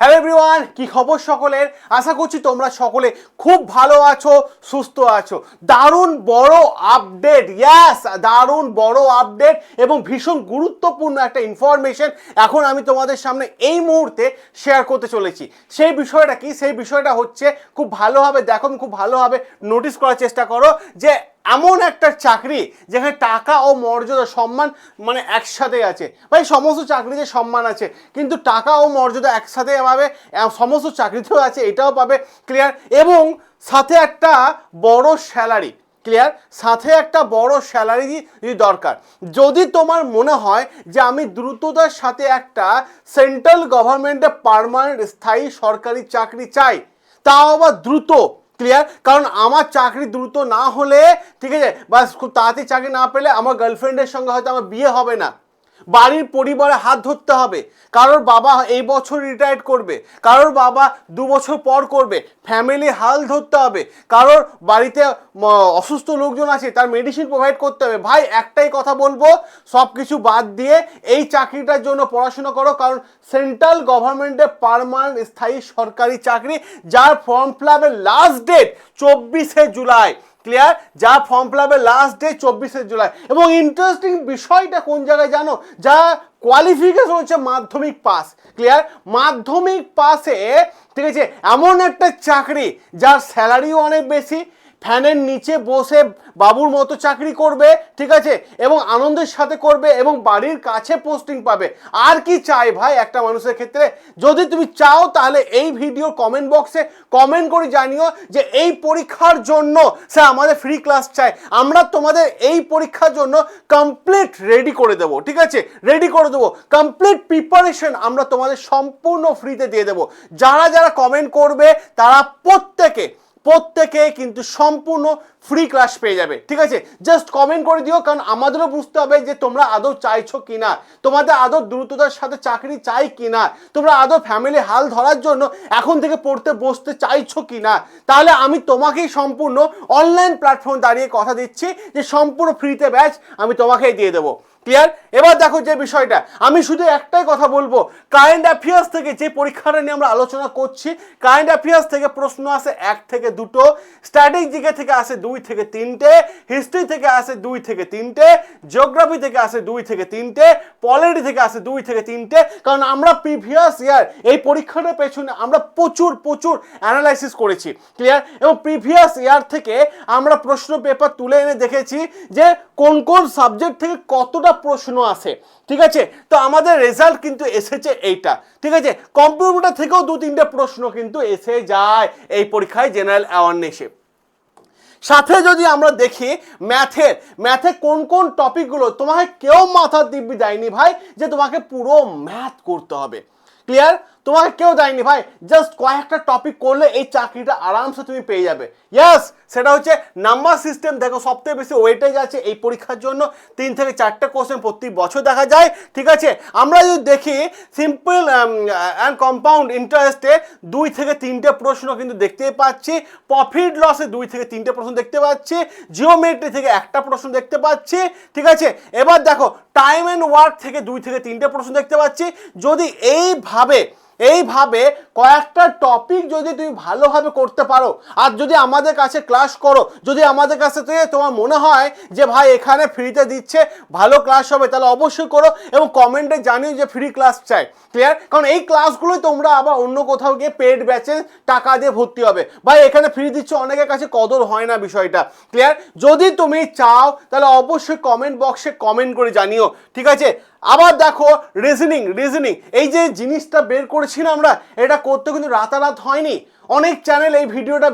Hello everyone কি খবর সকলের? আশা করছি তোমরা সকলে খুব ভালো আছো, সুস্থ আছো। দারুণ বড় আপডেট ইয়াস দারুণ বড় আপডেট এবং ভীষণ গুরুত্বপূর্ণ একটা ইনফরমেশন এখন আমি তোমাদের সামনে এই মুহূর্তে শেয়ার করতে চলেছি। সেই বিষয়টা কি? সেই বিষয়টা হচ্ছে খুব ভালোভাবে, দেখো, খুব ভালোভাবে নোটিস করার চেষ্টা করো যে এমন একটা চাকরি যেখানে টাকা ও মর্যাদা, সম্মান মানে একসাথে আছে। ভাই, সমস্ত চাকরিতে সম্মান আছে, কিন্তু টাকা ও মর্যাদা একসাথে পাবে সমস্ত চাকরিতেও আছে, এটাও পাবে ক্লিয়ার এবং সাথে একটা বড় স্যালারি ক্লিয়ার সাথে একটা বড় স্যালারি দরকার। যদি তোমার মনে হয় যে আমি দ্রুততার সাথে একটা সেন্ট্রাল গভর্নমেন্টের পার্মানেন্ট স্থায়ী সরকারি চাকরি চাই, তাও আবার দ্রুত ক্লিয়ার কারণ আমার চাকরি দ্রুত না হলে, ঠিক আছে, বা খুব তাড়াতাড়ি চাকরি না পেলে আমার গার্লফ্রেন্ডের সঙ্গে হয়তো আমার বিয়ে হবে না। বাড়ির পরিবারে হাত ধরতে হবে। কারোর বাবা এই বছর রিটায়ার্ড করবে, কারোর বাবা দু বছর পর করবে ফ্যামিলি হাল ধরতে হবে, কারোর বাড়িতে অসুস্থ লোকজন আছে, তার মেডিসিন প্রোভাইড করতে হবে। ভাই, একটাই কথা বলব সব কিছু বাদ দিয়ে এই চাকরিটার জন্য পড়াশোনা করো, কারণ সেন্ট্রাল গভর্নমেন্টের পারমানেন্ট স্থায়ী সরকারি চাকরি, যার ফর্ম ফিলাপের লাস্ট ডেট চব্বিশে জুলাই। ক্লিয়ার যা ফর্ম ফিল আপের লাস্ট ডে চব্বিশে জুলাই। এবং ইন্টারেস্টিং বিষয়টা কোন জায়গায় জানো? যা কোয়ালিফিকেশন হচ্ছে মাধ্যমিক পাস ক্লিয়ার মাধ্যমিক পাসে ঠিক আছে, এমন একটা চাকরি যার স্যালারিও অনেক বেশি ফ্যানের নিচে বসে বাবুর মতো চাকরি করবে, ঠিক আছে? এবং আনন্দের সাথে করবে এবং বাড়ির কাছে পোস্টিং পাবে। আর কি চাই ভাই একটা মানুষের ক্ষেত্রে? যদি তুমি চাও তাহলে এই ভিডিও কমেন্ট বক্সে কমেন্ট করে জানিও যে এই পরীক্ষার জন্য স্যার আমাদের ফ্রি ক্লাস চাই। আমরা তোমাদের এই পরীক্ষার জন্য কমপ্লিট রেডি করে দেবো, ঠিক আছে? রেডি করে দেবো। কমপ্লিট প্রিপারেশন আমরা তোমাদের সম্পূর্ণ ফ্রিতে দিয়ে দেবো। যারা যারা কমেন্ট করবে তারা প্রত্যেকে প্রত্যেকে কিন্তু সম্পূর্ণ ফ্রি ক্লাস পেয়ে যাবে, ঠিক আছে? জাস্ট কমেন্ট করে দিও, কারণ আমাদেরও বুঝতে হবে যে তোমরা আদৌ চাইছো কিনা। তোমাদের আদৌ দ্রুততার সাথে চাকরি চাই কিনা? তোমরা আদৌ ফ্যামিলি হাল ধরার জন্য এখন থেকে পড়তে বসতে চাইছো কিনা? তাহলে আমি তোমাকেই সম্পূর্ণ অনলাইন প্ল্যাটফর্ম দাঁড়িয়ে কথা দিচ্ছি, যে সম্পূর্ণ ফ্রিতে ব্যাচ আমি তোমাকেই দিয়ে দেবো। ক্লিয়ার এবার দেখো যে বিষয়টা, আমি শুধু একটাই কথা বলব কারেন্ট অ্যাফেয়ার্স থেকে যে পরীক্ষাটা নিয়ে আমরা আলোচনা করছি কারেন্ট অ্যাফেয়ার্স থেকে প্রশ্ন আসে এক থেকে দুটো স্ট্র্যাটেজিকে থেকে আসে দুই থেকে তিনটে হিস্ট্রি থেকে আসে দুই থেকে তিনটে জিওগ্রাফি থেকে আসে দুই থেকে তিনটে পলিটি থেকে আসে দুই থেকে তিনটে, কারণ আমরা প্রিভিয়াস ইয়ার এই পরীক্ষাটার পেছনে আমরা প্রচুর প্রচুর অ্যানালাইসিস করেছি ক্লিয়ার এবং প্রিভিয়াস ইয়ার থেকে আমরা প্রশ্ন পেপার তুলে এনে দেখেছি যে কোন কোন সাবজেক্ট থেকে কতটা প্রশ্ন আসে ঠিক আছে? তো আমাদের রেজাল্ট কিন্তু এসেছে এইটা, ঠিক আছে? কম্পিউটার থেকেও দু তিনটে প্রশ্ন কিন্তু এসে যায় এই পরীক্ষায় জেনারেল অ্যাওয়ারনেসে সাথে যদি আমরা দেখি ম্যাথের ম্যাথে কোন কোন টপিকগুলো তোমাকে কেউ মাথার দিব্যি দেয়নি ভাই, যে তোমাকে পুরো ম্যাথ করতে হবে। ক্লিয়ার তোমাকে কেউ দেয়নি ভাই। জাস্ট কয়েকটা টপিক করলে এই চাকরিটা আরামসে তুমি পেয়ে যাবে। ইয়াস সেটা হচ্ছে নাম্বার সিস্টেম দেখো, সবথেকে বেশি ওয়েটেজ আছে এই পরীক্ষার জন্য। তিন থেকে চারটে কোশ্চেন প্রতি বছর দেখা যায়। ঠিক আছে? আমরা যদি দেখি সিম্পল অ্যান্ড কম্পাউন্ড ইন্টারেস্টে দুই থেকে তিনটে প্রশ্ন কিন্তু দেখতে পাচ্ছি। প্রফিট লসে দুই থেকে তিনটে প্রশ্ন দেখতে পাচ্ছি। জিওমেট্রি থেকে একটা প্রশ্ন দেখতে পাচ্ছি। ঠিক আছে? এবার দেখো টাইম অ্যান্ড ওয়ার্ক থেকে দুই থেকে তিনটে প্রশ্ন দেখতে পাচ্ছি। যদি এইভাবে এইভাবে কয়েকটা টপিক যদি তুমি ভালোভাবে করতে পারো, আর যদি আমাদের কাছে ক্লাস করো, যদি আমাদের কাছে তোমার মনে হয় যে ভাই এখানে ফ্রিতে দিচ্ছে, ভালো ক্লাস হবে, তাহলে অবশ্যই করো এবং কমেন্টে জানিও যে ফ্রি ক্লাস চাই। ক্লিয়ার কারণ এই ক্লাসগুলোই তোমরা আবার অন্য কোথাও গিয়ে পেড ব্যাচে টাকা দিয়ে ভর্তি হবে। ভাই, এখানে ফ্রি দিচ্ছে, অনেকের কাছে কদর হয় না বিষয়টা। ক্লিয়ার যদি তুমি চাও, তাহলে অবশ্যই কমেন্ট বক্সে কমেন্ট করে জানিও। ঠিক আছে? আবার দেখো রিজনিং রিজনিং এই যে জিনিসটা বের করেছি না আমরা, এটা করতে কিন্তু রাতারাত হয়নি। অনেক চ্যানেল এই ভিডিওটা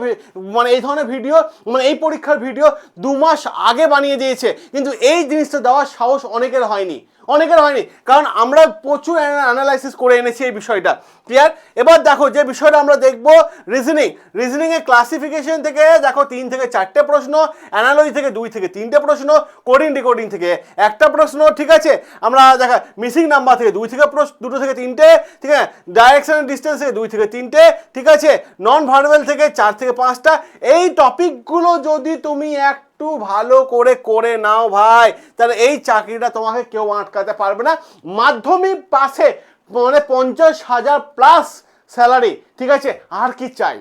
মানে এই ধরনের ভিডিও মানে এই পরীক্ষার ভিডিও দু মাস আগে বানিয়ে দিয়েছে। কিন্তু এই জিনিসটা দেওয়ার সাহস অনেকের হয়নি। অনেকের হয়নি। কারণ আমরা প্রচুর অ্যানালাইসিস করে এনেছি এই বিষয়টা। ক্লিয়ার এবার দেখো, যে বিষয়টা আমরা দেখব রিজনিং রিজনিংয়ের ক্লাসিফিকেশন থেকে দেখো, তিন থেকে চারটে প্রশ্ন অ্যানালজি থেকে দুই থেকে তিনটে প্রশ্ন কোডিং ডিকোডিং থেকে একটা প্রশ্ন, ঠিক আছে? আমরা দেখা মিসিং নাম্বার থেকে দুই থেকে প্রশ্ন, দুটো থেকে তিনটে, ঠিক আছে? ডাইরেকশন ডিস্টেন্স থেকে দুই থেকে তিনটে, ঠিক আছে? নন ভার্বাল থেকে চার থেকে পাঁচটা। এই টপিকগুলো যদি তুমি এক একটু ভালো করে করে নাও ভাই। তাহলে এই চাকরিটা তোমাকে কেউ আটকাতে পারবে না। মাধ্যমিক পাশে মানে পঞ্চাশ হাজার প্লাস স্যালারি ঠিক আছে? আর কি চাই?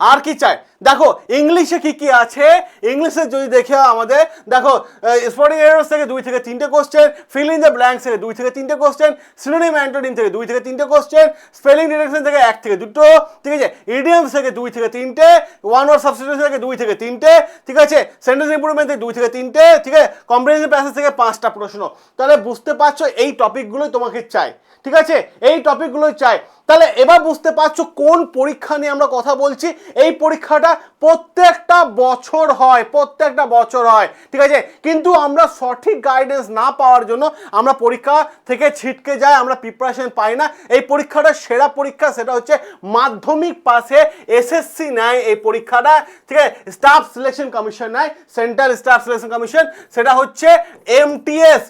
আর কি চাই? দেখো ইংলিশে কি কি আছে? ইংলিশে যদি দেখে আমাদের, দেখো স্পোর্টিং এরোস থেকে দুই থেকে তিনটে question fill in the blanks থেকে দুই থেকে তিনটে কোশ্চেন সিনোনিম অ্যান্টোনিম থেকে দুই থেকে তিনটে কোশ্চেন স্পেলিং ডিরেকশন থেকে এক থেকে দুটো, ঠিক আছে? ইডিয়ামস থেকে দুই থেকে তিনটে ওয়ান ওয়ার্ড সাবস্টিটিউশন থেকে দুই থেকে তিনটে, ঠিক আছে? সেন্টেন্স ইম্প্রুভমেন্ট থেকে দুই থেকে তিনটে, ঠিক আছে? কম্প্রিহেন্সিভ প্যাসেজ থেকে পাঁচটা প্রশ্ন। তাহলে বুঝতে পারছ এই টপিকগুলোই তোমাকে চাই, ঠিক আছে? এই টপিকগুলোই চাই। তাহলে এবার বুঝতে পারছ কোন পরীক্ষা নিয়ে আমরা কথা বলছি? এই পরীক্ষাটা প্রত্যেকটা বছর হয়, প্রত্যেকটা বছর হয়, ঠিক আছে? কিন্তু আমরা সঠিক গাইডেন্স না পাওয়ার জন্য আমরা পরীক্ষা থেকে ছিটকে যাই, আমরা প্রিপারেশন পাই না। এই পরীক্ষাটা সেরা পরীক্ষা, সেটা হচ্ছে মাধ্যমিক পাশে এসএসসি নেয় এই পরীক্ষাটা, ঠিক আছে? স্টাফ সিলেকশন কমিশন নেয় সেন্ট্রাল স্টাফ সিলেকশন কমিশন সেটা হচ্ছে এমটিএস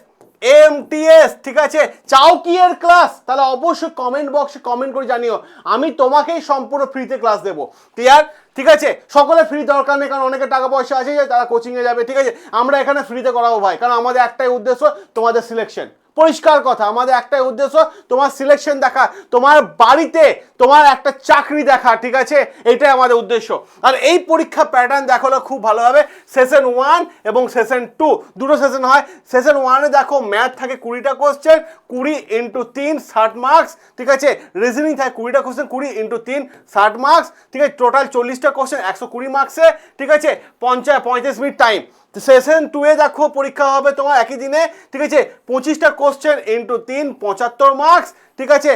এমটিএস ঠিক আছে? চাও কি এর ক্লাস তাহলে অবশ্যই কমেন্ট বক্সে কমেন্ট করে জানিও। আমি তোমাকেই সম্পূর্ণ ফ্রিতে ক্লাস দেবো। ক্লিয়ার ঠিক আছে? সকলে ফ্রি দরকার নেই, কারণ অনেকে টাকা পয়সা আছে যে তারা কোচিংয়ে যাবে, ঠিক আছে? আমরা এখানে ফ্রিতে করাবো ভাই, কারণ আমাদের একটাই উদ্দেশ্য তোমাদের সিলেকশন পরিষ্কার কথা। আমাদের একটাই উদ্দেশ্য, তোমার সিলেকশন দেখা, তোমার বাড়িতে তোমার একটা চাকরি দেখা, ঠিক আছে? এটাই আমাদের উদ্দেশ্য। আর এই পরীক্ষা প্যাটার্ন দেখাল খুব ভালোভাবে। সেশন ওয়ান এবং সেশন টু দুটো সেশন হয়। সেশন ওয়ানে দেখো ম্যাথ থাকে কুড়িটা কোশ্চেন কুড়ি ইন্টু তিন, ষাট মার্কস ঠিক আছে? রিজনিং থাকে কুড়িটা কোশ্চেন কুড়ি ইন্টু তিন, ষাট মার্কস ঠিক আছে? টোটাল চল্লিশটা কোশ্চেন একশো কুড়ি মার্কসে ঠিক আছে? পঞ্চাশ পঁয়ত্রিশ মিনিট টাইম সেশন টু এ দেখো পরীক্ষা হবে তোমার একই দিনে, ঠিক আছে? পঁচিশটা কোশ্চেন ইন্টু তিন, পঁচাত্তর মার্কস ঠিক আছে?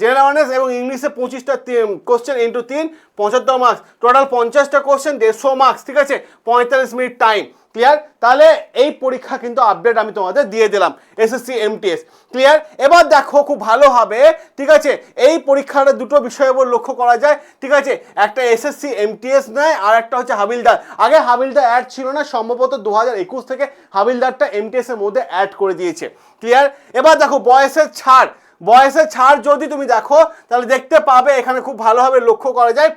জেনারেল অ্যাওয়ারনেস এবং ইংলিশে পঁচিশটা কোশ্চেন ইন্টু তিন, পঁচাত্তর মার্কস টোটাল পঞ্চাশটা কোশ্চেন দেড়শো মার্কস ঠিক আছে? পঁয়তাল্লিশ মিনিট টাইম ক্লিয়ার তাহলে এই পরীক্ষা কিন্তু আপডেট আমি তোমাদের দিয়ে দিলাম এসএসসি এমটিএস ক্লিয়ার এবার দেখো খুব ভালো হবে, ঠিক আছে? এই পরীক্ষার দুটো বিষয়ের উপর লক্ষ্য করা যায়, ঠিক আছে? একটা এসএসসি এমটিএস নেয়, আর একটা হচ্ছে হাবিলদার। আগে হাবিলদার অ্যাড ছিল না, সম্ভবত দু হাজার একুশ থেকে হাবিলদারটা এমটিএস এর মধ্যে অ্যাড করে দিয়েছে ক্লিয়ার এবার দেখো, বয়সের ছাড়। বয়সের ছাড় যদি তুমি দেখো, তাহলে দেখতে পাবে, এখানে খুব ভালোভাবে লক্ষ্য করা যায়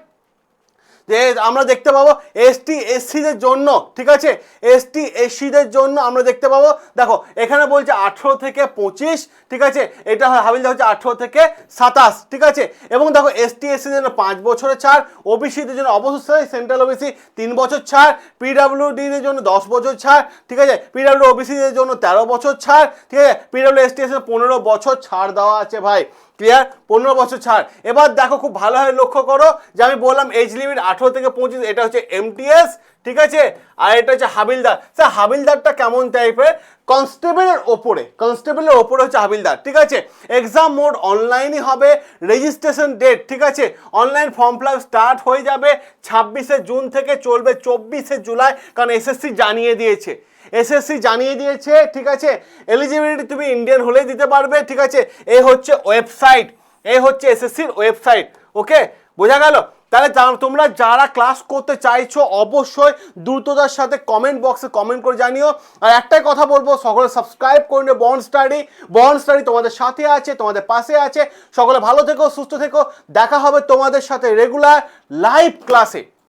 যে আমরা দেখতে পাবো এসটি এসসিদের জন্য, ঠিক আছে? এসটি এসসিদের জন্য আমরা দেখতে পাবো, দেখো, এখানে বলছে আঠেরো থেকে পঁচিশ, ঠিক আছে? এটা হাবিলদা হচ্ছে আঠেরো থেকে সাতাশ, ঠিক আছে? এবং দেখো এসটি এসসিদের জন্য পাঁচ বছরের ছাড় ওবিসিদের জন্য অবশ্যই সেন্ট্রাল ওবিসি তিন বছর ছাড় পিডাব্লিউডিদের জন্য দশ বছর ছাড়, ঠিক আছে? পিডাব্লিউ ওবিসিদের জন্য তেরো বছর ছাড়, ঠিক আছে? পিডাব্লিউ এসটি এস পনেরো বছর ছাড় দেওয়া আছে ভাই। ক্লিয়ার? পনেরো বছর ছাড়। এবার দেখো, খুব ভালোভাবে লক্ষ্য করো যে আমি বললাম এজ লিমিট আঠেরো থেকে পঁচিশ, এটা হচ্ছে এমটিএস ঠিক আছে? আর এটা হচ্ছে হাবিলদার। স্যার, হাবিলদারটা কেমন টাইপের কনস্টেবলের ওপরে কনস্টেবলের ওপরে হচ্ছে হাবিলদার, ঠিক আছে? এক্সাম মোড অনলাইনই হবে রেজিস্ট্রেশন ডেট ঠিক আছে? অনলাইন ফর্ম ফিল স্টার্ট হয়ে যাবে ছাব্বিশে জুন থেকে চলবে চব্বিশে জুলাই, কারণ এসএসসি জানিয়ে দিয়েছে। এসএসসি জানিয়ে দিয়েছে, ঠিক আছে? এলিজিবিলিটি তুমি ইন্ডিয়ান হলেই দিতে পারবে, ঠিক আছে? এই হচ্ছে ওয়েবসাইট এই হচ্ছে এসএসসির ওয়েবসাইট ওকে বোঝা গেল? তাহলে তোমরা যারা ক্লাস করতে চাইছো, অবশ্যই দ্রুততার সাথে কমেন্ট বক্সে কমেন্ট করে জানিও। আর একটাই কথা বলব, সকলে সাবস্ক্রাইব করে নিও বন স্টাডি বন স্টাডি তোমাদের সাথে আছে, তোমাদের পাশে আছে। সকলে ভালো থেকো, সুস্থ থেকো। দেখা হবে তোমাদের সাথে রেগুলার লাইভ ক্লাসে